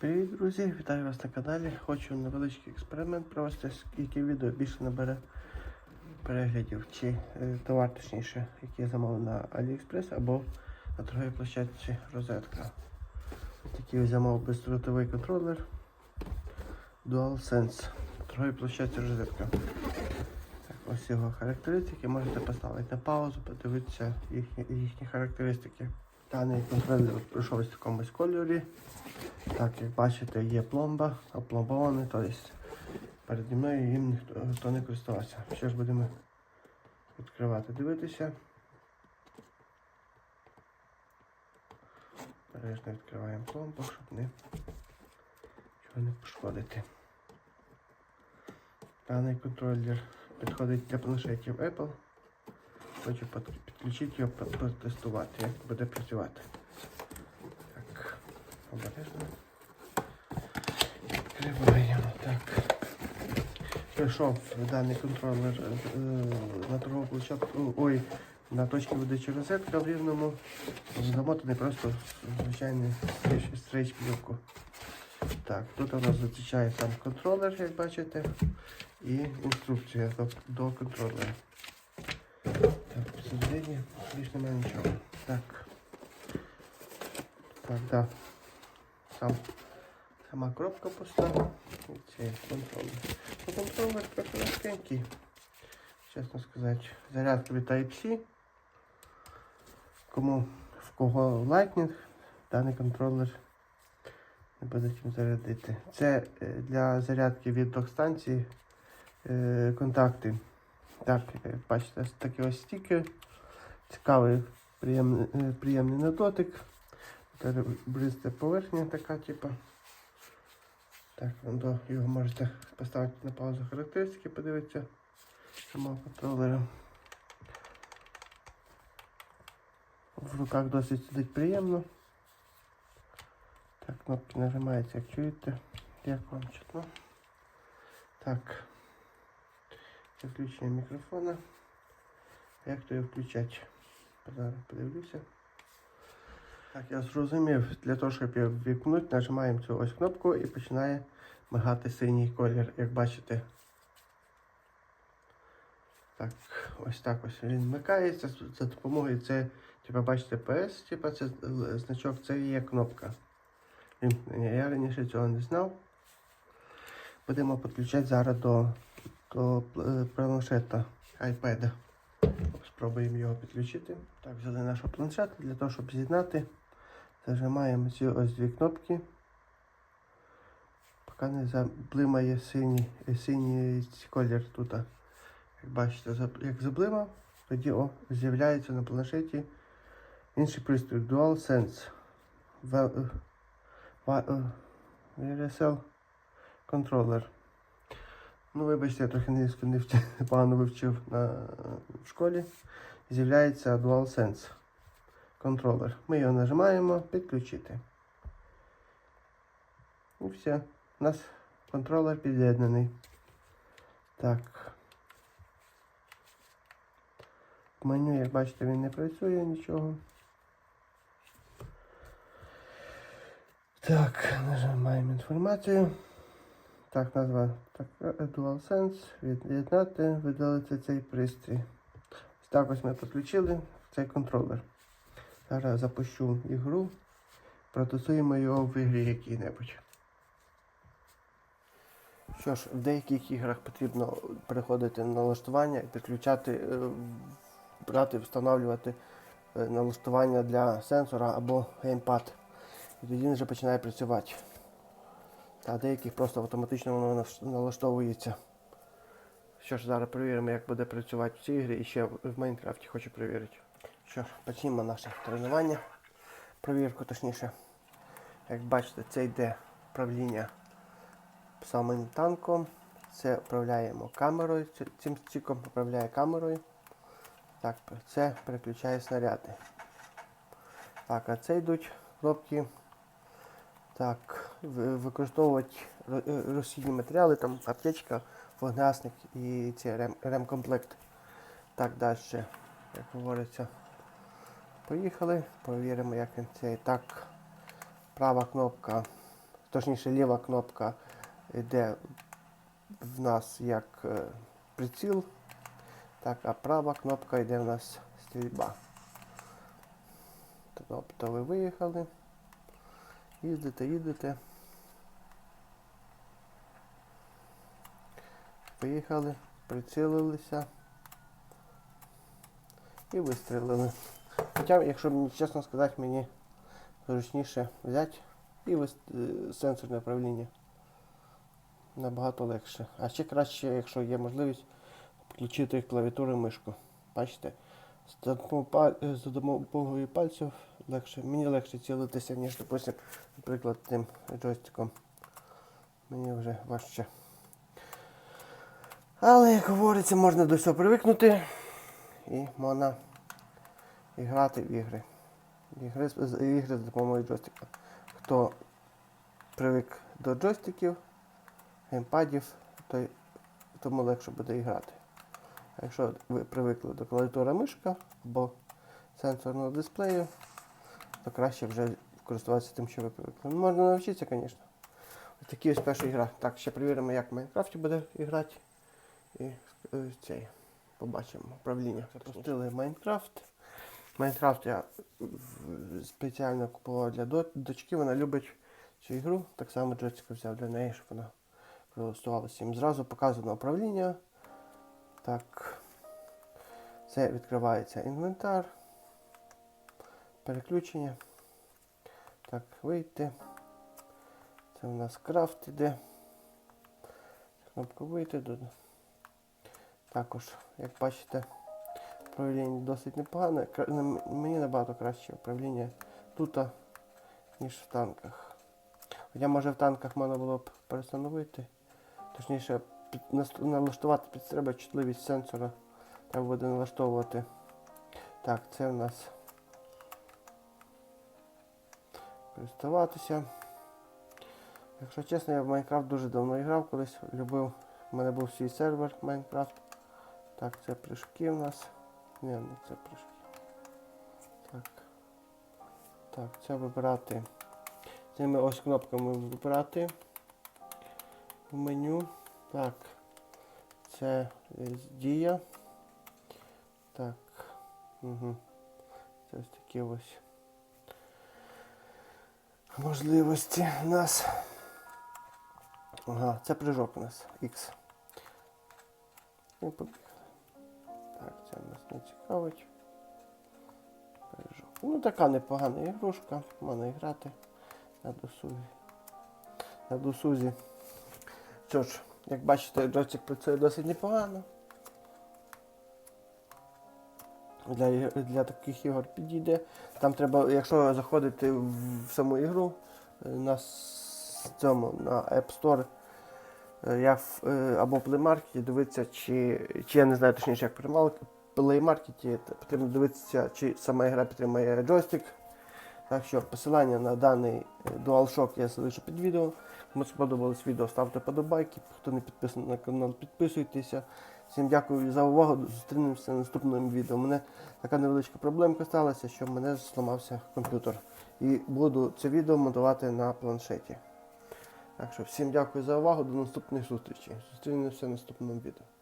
Привіт, друзі! Вітаю вас на каналі. Хочу невеличкий експеримент провести, яке відео більше набере переглядів, чи е, товар, точніше, який я замовив на AliExpress або на торговій площадці розетка. Такий ось замовив бездротовий контролер DualSense торговій площадці розетка. Так, ось його характеристики. Можете поставити на паузу, подивитися їхні, їхні характеристики. Даний контролер пройшов в такомусь кольорі. Так, як бачите, є пломба, опломбований, тобто переді мною їм ніхто, ніхто не користувався. Що ж будемо відкривати, дивитися. Бережно відкриваємо пломбу, щоб не, нічого не пошкодити. Даний контролер підходить для планшетів Apple. Хочу підключити його, протестувати, як буде працювати. Так, обережно. Відкриваємо. Так. Прийшов даний контролер е, на торгову площадку. Ой, на точці видачі розетка в рівному. Замотаний просто звичайний стрейч плівку. Так, тут у нас зустрічає сам контролер, як бачите, і інструкція до, контролера. Посередині більш немає нічого. Так. Так. Сам, сама коробка пуста. Цей контролер. Ну, контролер трохи легкенький. Чесно сказати. Зарядка від Type-C. Кому в кого Lightning, даний контролер не буде чим зарядити. Це е, для зарядки від док-станції е, контакти. Так, бачите, ось такі ось стіки. Цікавий, приємний, е, приємний на дотик. Бриста поверхня така, типу. Так, до його можете поставити на паузу характеристики, подивитися самого контролера. В руках досить сидить приємно. Так, кнопки нажимаються, як чуєте. Як вам чутно. Так. Включення мікрофона. Як то його включати? Зараз подивлюся. Так, я зрозумів, для того, щоб його ввікнути, нажимаємо цю ось кнопку і починає мигати синій колір, як бачите. Так, ось так ось він вмикається за допомогою це, типу, бачите, PS, типу, це значок, це є кнопка. Вімкнення. Я раніше цього не знав. Будемо підключати зараз до, до е, планшета iPad. Спробуємо його підключити. Так, взяли наш планшет для того, щоб з'єднати. Зажимаємо ці ось дві кнопки. Поки не заблимає синій, е, синій колір тут. Як бачите, як заблимав, тоді о, з'являється на планшеті інший пристрій DualSense е, Ва- е, VRSL контролер. Ну, вибачте, я трохи англійську не погано вивчив на, в школі. З'являється DualSense контролер. Ми його нажимаємо підключити. І все. У нас контролер під'єднаний. Так. В меню, як бачите, він не працює нічого. Так, нажимаємо інформацію. Так, назва так, е, DualSense, від'єднати, видалити цей пристрій. Ось так ось ми підключили цей контролер. Зараз запущу ігру, протестуємо його в ігрі якій-небудь. Що ж, в деяких іграх потрібно переходити на налаштування і підключати, е, брати, встановлювати е, налаштування для сенсора або геймпад. І тоді він вже починає працювати. А деяких просто автоматично воно налаштовується. Що ж, зараз перевіримо, як буде працювати в цій ігрі і ще в Майнкрафті хочу перевірити. Що ж, почнімо наше тренування. Провірку точніше. Як бачите, це йде управління самим танком. Це управляємо камерою. Цим стіком управляє камерою. Так, це переключає снаряди. Так, а це йдуть кнопки. Так, використовувати е, розхідні матеріали, там аптечка, вогнесник і ці рем, ремкомплект. Так, далі, як говориться. Поїхали, перевіримо, як він цей. Так, права кнопка точніше ліва кнопка йде в нас як е, приціл, так, а права кнопка йде в нас стрільба. Тобто ви виїхали, їздите, їдете. Поїхали, прицілилися і вистрілили. Хоча, якщо чесно сказати, мені зручніше взяти і е, сенсорне управління. Набагато легше. А ще краще, якщо є можливість, включити клавіатуру і мишку. Бачите? З допомогою паль- пальців легше. Мені легше цілитися, ніж, допустим, наприклад, тим джойстиком. Мені вже важче. Але, як говориться, можна до всього привикнути і можна і грати в ігри. Ігри, ігри з допомогою джойстика. Хто привик до джойстиків, геймпадів, той, тому легше буде і грати. Якщо ви привикли до клавіатури мишка або сенсорного дисплею, то краще вже користуватися тим, що ви привикли. Ну, можна навчитися, звісно. Ось такі ось перша ігра. Так, ще перевіримо, як в Майнкрафті буде грати. І е, цей, побачимо управління. Запустили Майнкрафт. Майнкрафт я спеціально купував для дочки, вона любить цю ігру. Так само джойстика взяв для неї, щоб вона прилаштувалася їм. Зразу показано управління. Так. Це відкривається інвентар. Переключення. Так, вийти. Це у нас крафт іде. Кнопка вийти. Також, як бачите, управління досить непогане. Мені набагато краще управління тут, ніж в танках. Хоча може в танках можна було б перестановити. Точніше, налаштувати під себе чутливість сенсора. Так буде налаштовувати. Так, це в нас користуватися. Якщо чесно, я в Майнкрафт дуже давно грав, колись любив. У мене був свій сервер Майнкрафт. Так, це прыжки у нас. Ні, не це прыжки. Так. Так, це вибирати. Цими ось кнопками вибирати в меню. Так. Це е, дія. Так. Угу. Це ось такі ось можливості у нас. Ага, це прыжок у нас. X. Побігли. Так, це нас не цікавить. Прыжок. Ну така непогана ігрушка. Можна грати на досузі. На досузі. Що ж, як бачите, джойстик працює досить непогано. Для, для таких ігор підійде. Там треба, якщо заходити в саму ігру е, на цьому на App Store, е, я в, е, або в Play Market дивитися, чи, чи я не знаю точніше, як мал- Play Market, потрібно дивитися, чи сама гра підтримує джойстик. Так що посилання на даний DualShock я залишу під відео. Кому сподобалось відео, ставте подобайки. Хто не підписаний на канал, підписуйтеся. Всім дякую за увагу. Зустрінемося в наступному відео. У мене така невеличка проблемка сталася, що в мене зламався комп'ютер. І буду це відео монтувати на планшеті. Так що всім дякую за увагу. До наступних зустрічей. Зустрінемося в наступному відео.